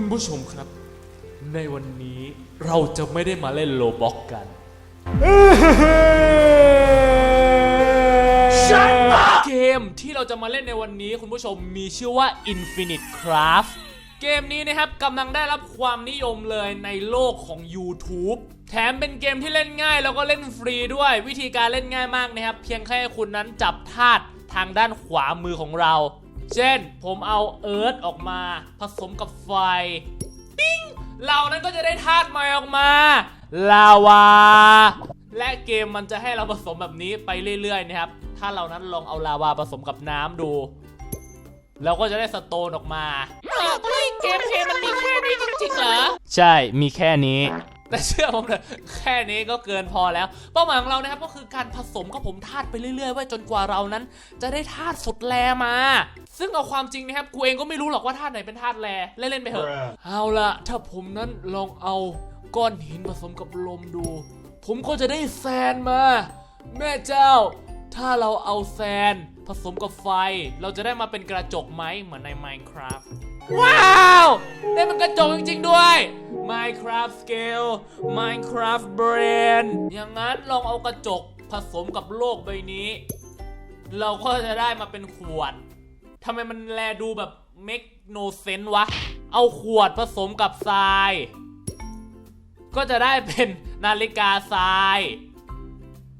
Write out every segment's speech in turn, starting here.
คุณผู้ชมครับ ในวันนี้เราจะไม่ได้มาเล่นโลบ็อกกัน เกมที่เราจะมาเล่นในวันนี้คุณผู้ชมมีชื่อว่า Infinite Craft เกมนี้นะครับกำลังได้รับความนิยมเลยในโลกของ YouTube แถมเป็นเกมที่เล่นง่ายแล้วก็เล่นฟรีด้วยวิธีการเล่นง่ายมากนะครับ เพียงแค่คุณนั้นจับธาตุทางด้านขวามือของเรา เช่น ผมเอาเอิร์ธออกมาผสมกับไฟ ปิ้งเรานั้นก็จะได้ธาตุใหม่ออกมา ลาวา และเกมมันจะให้เราผสมแบบนี้ไปเรื่อยๆนะครับ ถ้าเรานั้นลองเอาลาวาผสมกับน้ำดูเราก็จะได้สโตนออกมาเฮ้ยเกมเพลย์มันมีแค่นี้จริงๆเหรอ ใช่ มีแค่นี้ แต่เชื่อผมเลยแค่นี้ก็เกินพอแล้ว เป้าหมายของเรานะครับก็คือการผสมกับผมธาตุไปเรื่อยๆไว้จนกว่าเรานั้น จะได้ธาตุสุดแลมา ซึ่งเอาความจริงนะครับกูเองก็ไม่รู้หรอกว่าธาตุไหนเป็นธาตุแลเล่นๆไปเถอะเอาละถ้าผมนั้นลองเอาก้อนหินผสมกับลมดู ผมก็จะได้แซนมา แม่เจ้า ถ้าเราเอาแซนผสมกับไฟ เราจะได้มาเป็นกระจกไหมเหมือนใน Minecraft ว้าวได้เป็นกระจกจริงๆด้วย Minecraft Scale Minecraft Brain อย่างนั้นลองเอากระจกผสมกับโลกใบนี้ เราก็จะได้มาเป็นขวดทำไมมันแลดูแบบ make no sense วะ เอาขวดผสมกับทราย ก็จะได้เป็นนาฬิกาทราย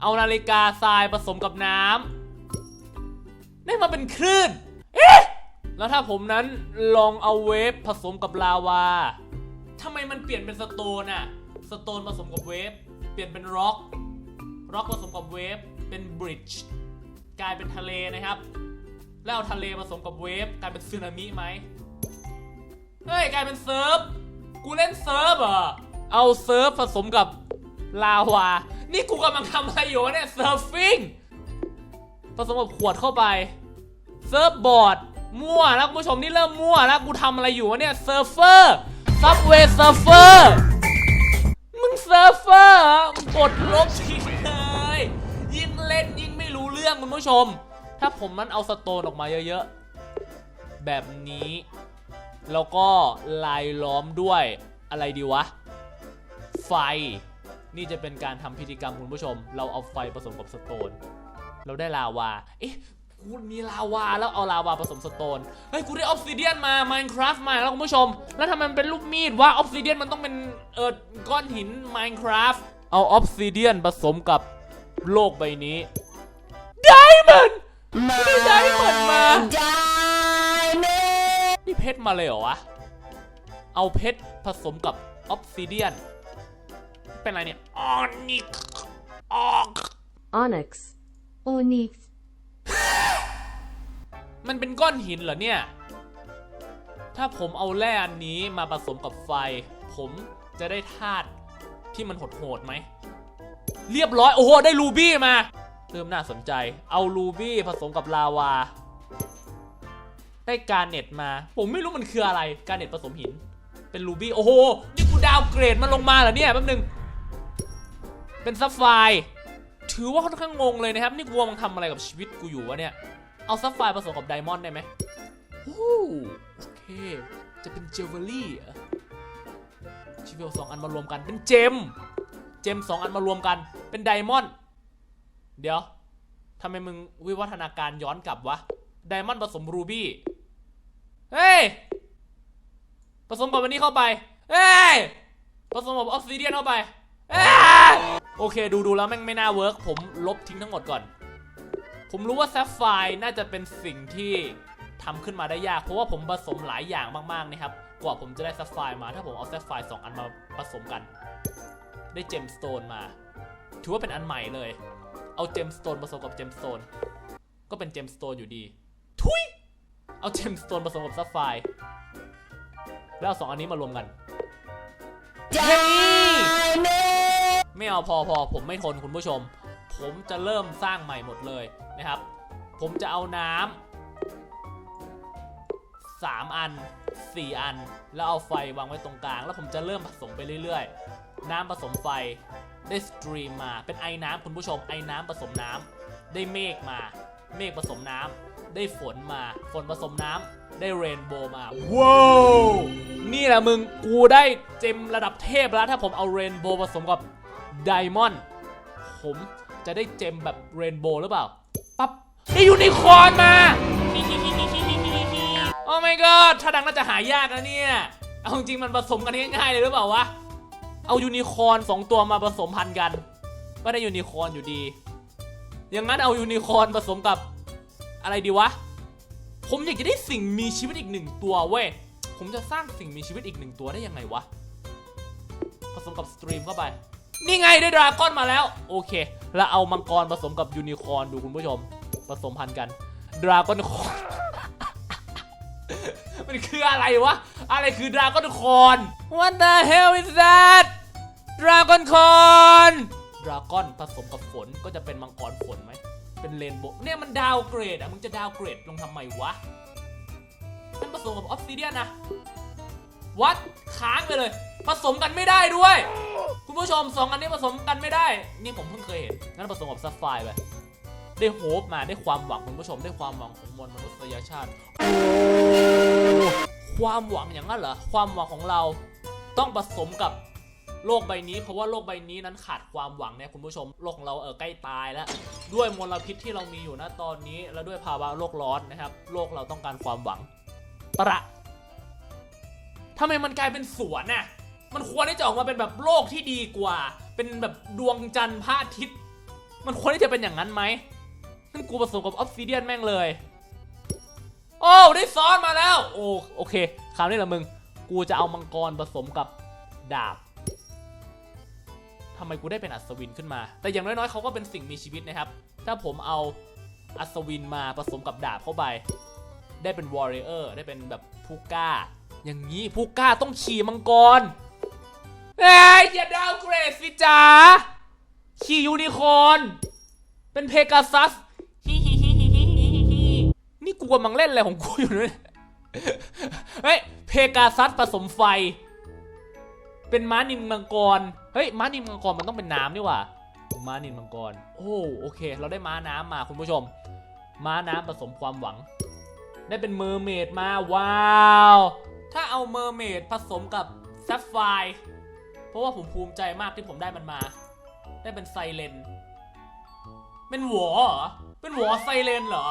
เอานาฬิกาทรายผสมกับน้ำได้มาเป็นคลื่น เอ๊ะ แล้วถ้าผมนั้นลองเอาเวฟผสมกับลาวาทำไมมันเปลี่ยนเป็นสโตนอะสโตนผสมกับเวฟเปลี่ยนเป็นร็อกร็อกผสมกับเวฟเป็นบริดจ์กลายเป็นทะเลนะครับ แล้วเอาทะเลผสมกับเวฟกลายเป็นสึนามิไหมเฮ้ยกลายเป็นเซิร์ฟกูเล่นเซิร์ฟเหรอเอาเซิร์ฟผสมกับลาวา นี่กูกำลังทำอะไรอยู่เนี่ยเซิร์ฟฟิงผสมกับขวดเข้าไปเซิร์ฟบอร์ด มั่วแล้วคุณผู้ชมนี่เริ่มมั่วแล้วกูทำอะไรอยู่วะเนี่ยเซิร์ฟเฟอร์ซับเวย์เซิร์ฟเฟอร์มึงเซิร์ฟเฟอร์กดลบทิ้งเลยยิ่งเล่นยิ่งไม่รู้เรื่องคุณผู้ชม ถ้าผมนั้นเอาสโตนออกมาเยอะๆ แบบนี้ แล้วก็ลายล้อมด้วยอะไรดีวะ ไฟ นี่จะเป็นการทำพิธีกรรมคุณผู้ชม เราเอาไฟผสมกับสโตน เราได้ลาวา เอ๊ะ กูมีลาวาแล้วเอาลาวาผสมสโตน เฮ้ยกูได้ออฟซิเดียนมา Minecraft มาแล้วคุณผู้ชม แล้วทำไมมันเป็นลูกมีดวะออฟซิเดียนมันต้องเป็นเออก้อนหิน Minecraft เอาออฟซิเดียนผสมกับโลกใบนี้ไดมอนด์ไม่ได้ไดมอนด์มานี่เพชรมาเลยเหรอวะ เอาเพชรผสมกับออฟซิเดียน เป็นอะไรเนี่ยออนิกออก Onyx. Onyx. มันเป็นก้อนหินเหรอเนี่ย ถ้าผมเอาแร่อันนี้มาผสมกับไฟ ผมจะได้ธาตุที่มันโหดๆไหม เรียบร้อย โอ้โห ได้รูบี้มา เริ่มน่าสนใจ เอารูบี้ผสมกับลาวา ได้การเน็ตมา ผมไม่รู้มันคืออะไร การเน็ตผสมหิน เป็นรูบี้ โอ้โห นี่กูดาวเกรดมันลงมาเหรอเนี่ยแป๊บนึง เป็นซัฟไฟถือว่าค่อนข้างงงเลยนะครับ นี่กูกำลังทำอะไรกับชีวิตกูอยู่วะเนี่ย เอาซัฟไฟร์ผสมกับไดมอนด์ได้ไหมโอ้โอเค จะเป็นเจวเวลรี่เหรอชีวิลสองอันมารวมกัน เป็นเจม เจมสองอันมารวมกัน เป็นไดมอนด์ เดี๋ยวทำไมมึงวิวัฒนาการย้อนกลับวะ ไดมอนด์ผสมรูบี้ เฮ้ย ผสมกับวันนี้เข้าไป เฮ้ย ผสมกับออฟซิเดียนเข้าไปเอ้ยโอเค ดูดูแล้วแม่งไม่น่าเวิร์กผมลบทิ้งทั้งหมดก่อน ผมรู้ว่าแซฟไฟร์น่าจะเป็นสิ่งที่ทำขึ้นมาได้ยาก เพราะว่าผมผสมหลายอย่างมากๆนะครับ กว่าผมจะได้แซฟไฟร์มา ถ้าผมเอาแซฟไฟร์สองอันมาผสมกัน ได้เจมสโตนมา ถือว่าเป็นอันใหม่เลย เอาเจมสโตนผสมกับเจมสโตน ก็เป็นเจมสโตนอยู่ดี ทุย เอาเจมสโตนผสมกับแซฟไฟร์แล้วเอาสองอันนี้มารวมกันเฮ้ยไม่เอาพอพอผมไม่ทนคุณผู้ชม ผมจะเริ่มสร้างใหม่หมดเลย นะครับ ผมจะเอาน้ำสามอันสี่อัน แล้วเอาไฟวางไว้ตรงกลาง แล้วผมจะเริ่มผสมไปเรื่อยๆ น้ำผสมไฟได้สตรีมมาเป็นไอ้น้ำคุณผู้ชมไอ้น้ำผสมน้ำได้เมฆมา เมฆผสมน้ำได้ฝนมา ฝนผสมน้ได้เรนโบว์มาว้าวนี่แหละมึงกูได้เจมระดับเทพแล้วถ้าผมเอาเรนโบว์ผสมกับไดมอนด์ผมจะได้เจมแบบเรนโบว์หรือเปล่า ปั๊บได้ยูนิคอร์นมาโอ้ my god ถ้าดังน่าจะหายากนะเนี่ย เอาจริงมันผสมกันง่ายๆเลยหรือเปล่าวะ เอายูนิคอร์นสองตัวมาผสมพันธุ์กัน ก็ได้ยูนิคอร์นอยู่ดี อย่างนั้นเอายูนิคอร์นผสมกับอะไรดีวะ ผมอยากจะได้สิ่งมีชีวิตอีกหนึ่งตัวเว้ย ผมจะสร้างสิ่งมีชีวิตอีกหนึ่งตัวได้ยังไงวะ ผสมกับสตรีมเข้าไป นี่ไงได้ดราก้อนมาแล้ว โอเค แล้วเอามังกรผสมกับยูนิคอร์นดูคุณผู้ชม ผสมพันธุ์กันดราก้อนคอร์มันคืออะไรวะ อะไรคือดราก้อนคอน What the hell is that ดราก้อนคอนดราก้อนผสมกับฝนก็จะเป็นมังกรฝนไหม เป็นเรนโบว์เนี่ยมันดาวเกรดอะมึงจะดาวเกรดลงทำไมวะมันผสมกับออฟซิเดียนนะวัดค้างไปเลย ผสมกันไม่ได้ด้วย คุณผู้ชมสองอันนี้ผสมกันไม่ได้ นี่ผมเพิ่งเคยเห็นงั้นผสมกับซัฟไฟไปได้โฮปมาได้ความหวังคุณผู้ชมได้ความหวังของมวลมนุษยชาติ ความหวังอย่างนั้นเหรอความหวังของเราต้องผสมกับโลกใบนี้ เพราะว่าโลกใบนี้นั้นขาดความหวังเนี่ยคุณผู้ชมโลกของเราเออใกล้ตายแล้ว ด้วยมลพิษที่เรามีอยู่ณตอนนี้ และด้วยภาวะโลกร้อนนะครับ โลกเราต้องการความหวังประทำไมมันกลายเป็นสวนน่ะ มันควรที่จะออกมาเป็นแบบโลกที่ดีกว่า เป็นแบบดวงจันทร์พระอาทิตย์ มันควรที่จะเป็นอย่างนั้นไหมนั่นกูผสมกับออฟซิเดียนแม่งเลย โอ้ได้ซ้อนมาแล้ว โอ้โอเคคราวนี้แหละมึง กูจะเอามังกรผสมกับดาบทำไมกูได้เป็นอัศวินขึ้นมา แต่อย่างน้อยๆเขาก็เป็นสิ่งมีชีวิตนะครับ ถ้าผมเอาอัศวินมาผสมกับดาบเข้าไป ได้เป็นวอริเออร์ได้เป็นแบบผู้กล้า อย่างนี้ผู้กล้าต้องขี่มังกร เอ้ยอย่าดาวเกรดสิจ๋าขี่ยูนิคอร์นเป็นเพกาซัสฮิฮิฮิฮิฮิฮิฮินี่กูกำลังเล่นอะไรของกูอยู่เนี่ยเฮ้ยเพกาซัสผสมไฟ เป็นม้านินมังกรเฮ้ยม้านินมังกรมันต้องเป็นน้ำนี่หว่าม้านินมังกร โอ้โอเค เราได้ม้าน้ำมาคุณผู้ชม ม้าน้ำผสมความหวัง ได้เป็นเมอร์เมดมาว้าว ถ้าเอาเมอร์เมดผสมกับแซฟไฟร์ เพราะว่าผมภูมิใจมากที่ผมได้มันมา ได้เป็นไซเลน เป็นหัวเหรอ เป็นหัวไซเลนเหรอ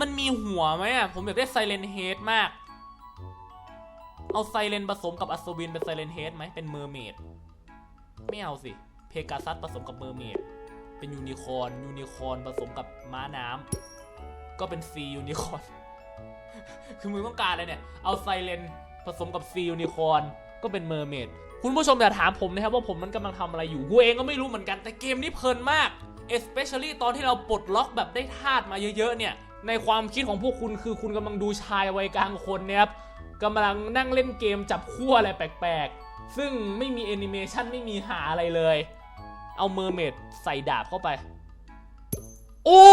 มันมีหัวไหมอะ ผมอยากได้ไซเลนเฮดมาก เอาไซเลนผสมกับอัศวินเป็นไซเลนเฮดไหม เป็นเมอร์เมด ไม่เอาสิ เพกาซัสผสมกับเมอร์เมด เป็นยูนิคอร์น ยูนิคอร์นผสมกับม้าน้ำ ก็เป็นซียูนิคอร์น คือมึงต้องการอะไรเนี่ย เอาไซเลนผสมกับซียูนิคอร์นก็เป็นเมอร์เมด คุณผู้ชมอย่าถามผมนะครับว่าผมมันกำลังทำอะไรอยู่กูเองก็ไม่รู้เหมือนกันแต่เกมนี้เพลินมาก especially ตอนที่เราปลดล็อกแบบได้ธาตุมาเยอะๆเนี่ยในความคิดของพวกคุณคือคุณกำลังดูชายวัยกลางคนเนี่ยครับกำลังนั่งเล่นเกมจับคู่อะไรแปลกๆ ซึ่งไม่มีแอนิเมชันไม่มีหาอะไรเลย เอาเมอร์เมดใส่ดาบเข้าไป โอ้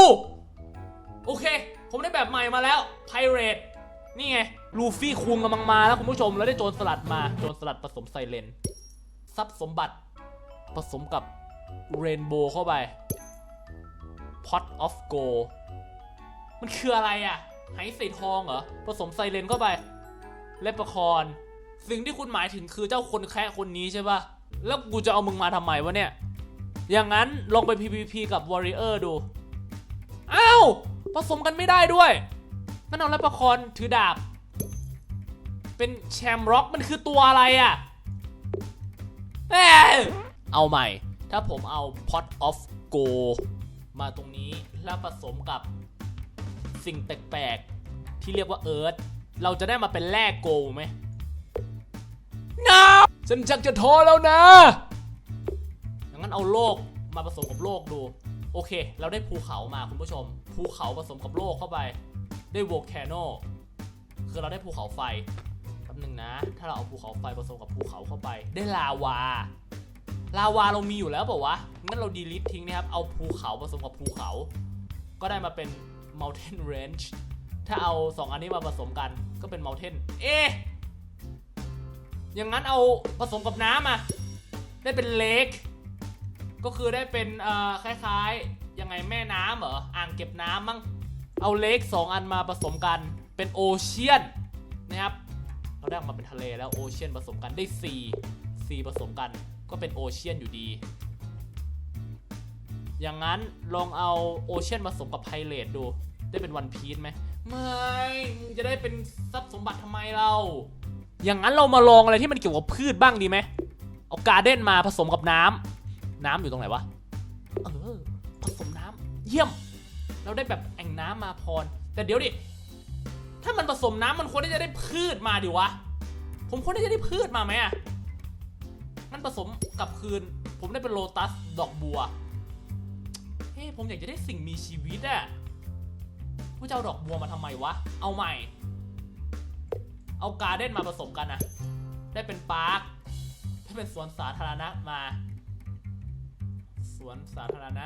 โอเค ผมได้แบบใหม่มาแล้ว Pirate นี่ไง ลูฟี่คุงกำลังมาแล้วคุณผู้ชมแล้วได้โจรสลัดมาโจรสลัดผสมไซเลนทรัพย์สมบัติผสมกับเรนโบว์เข้าไป Pot of Gold มันคืออะไรอะ่ะไหส่ทองเหรอ ผสมไซเลนเข้าไป เลปคอน สิ่งที่คุณหมายถึงคือเจ้าคนแค่คนนี้ใช่ปะแล้วกูจะเอามึงมาทำไมวะเนี่ย อย่างนั้นลองไป PVP กับ Warrior ดู อ้าว ผสมกันไม่ได้ด้วยงั้นเอาแล้วประคอนถือดาบ เป็นแชมร็อกมันคือตัวอะไรอะ่ะเอ้ยเอาใหม่ ถ้าผมเอา Pot of Gold มาตรงนี้แล้วผสมกับสิ่งแปลกๆที่เรียกว่าเอิร์ธเราจะได้มาเป็นแร่โกไหม no ฉันชักจะท้อแล้วนะอย่างนั้นเอาโลกมาผสมกับโลกดู โอเค เราได้ภูเขามาคุณผู้ชม ภูเขาผสมกับโลกเข้าไป ได้โวลแคนโนคือเราได้ภูเขาไฟ หนึงนะ ถ้าเราเอาภูเขาไฟผสมกับภูเขาเข้าไป ได้ลาวา ลาวาเรามีอยู่แล้วเปล่าวะ งั้นเราดีลิททิ้งนะครับ เอาภูเขาผสมกับภูเขา ก็ได้มาเป็น mountain range ถ้าเอา 2 อันนี้มาผสมกันก็เป็น mountain เอ๊ะอย่างนั้นเอาผสมกับน้ำอะได้เป็นเลคก็คือได้เป็นเอ่อคล้ายๆ ยังไงแม่น้ำเหรอ อ่างเก็บน้ำมั้ง เอาเลคสองอันมาผสมกันเป็นโอเชียนนะครับ เราได้ออกมาเป็นทะเลแล้วโอเชียนผสมกันได้ซีซีผสมกันก็เป็นโอเชียนอยู่ดี อย่างนั้นลองเอาโอเชียนผสมกับไพเรตดู ได้เป็นวันพีชไหมไม่มึงจะได้เป็นทรัพย์สมบัติทำไมเรา อย่างนั้นเรามาลองอะไรที่มันเกี่ยวกับพืชบ้างดีไหมเอาการ์เด้นมาผสมกับน้ำน้ำอยู่ตรงไหนวะเออผสมน้ำเยี่ยม เราได้แบบแอ่งน้ำมาพร แต่เดี๋ยวดิ ถ้ามันผสมน้ำมันควรที่จะได้พืชมาดิวะ ผมควรที่จะได้พืชมาไหมอะมันผสมกับคืน ผมได้เป็นโลตัสดอกบัว เฮ้ผมอยากจะได้สิ่งมีชีวิตอะกูจะเอาดอกบัวมาทำไมวะ เอาใหม่ เอาการเด้นมาผสมกันนะได้เป็นปาร์คได้เป็นสวนสาธารณะมา สวนสาธารณะ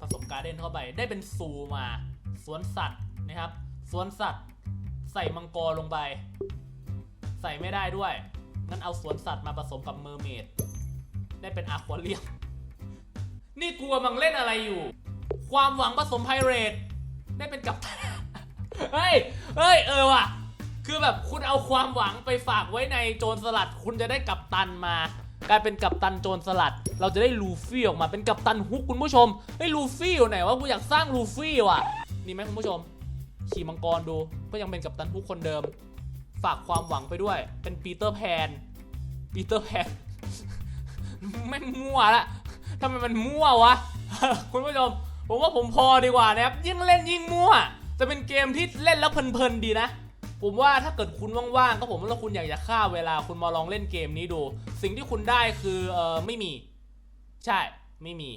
ผสมการเด้นเข้าไป ได้เป็นซูมา สวนสัตว์นะครับ สวนสัตว์ ใส่มังกรลงไป ใส่ไม่ได้ด้วย งั้นเอาสวนสัตว์มาผสมกับเมอร์เมดได้เป็นอาควาเรียม นี่กลัวมังเล่นอะไรอยู่ ความหวังผสมไพเรตได้เป็นกับ เฮ้ย เฮ้ย เออว่ะ คือแบบคุณเอาความหวังไปฝากไว้ในโจรสลัด คุณจะได้กัปตันมากลายเป็นกัปตันโจรสลัด เราจะได้ลูฟี่ออกมาเป็นกัปตันฮุกคุณผู้ชม เฮ้ยลูฟี่อยู่ไหนวะกูอยากสร้างลูฟี่ว่ะ นี่ไหมคุณผู้ชม ขี่มังกรดู ก็ยังเป็นกัปตันฮุกคนเดิม ฝากความหวังไปด้วย เป็นปีเตอร์แพน ปีเตอร์แพนแม่งมั่วละทำไมมันมั่ววะ คุณผู้ชม ผมว่าผมพอดีกว่านะครับ ยิ่งเล่นยิ่งมั่ว จะเป็นเกมที่เล่นแล้วเพลินๆดีนะ ผมว่าถ้าเกิดคุณว่างๆ ก็ผมว่าคุณอยากจะฆ่าเวลาคุณมาลองเล่นเกมนี้ดู สิ่งที่คุณได้คือเออไม่มี ใช่ ไม่มี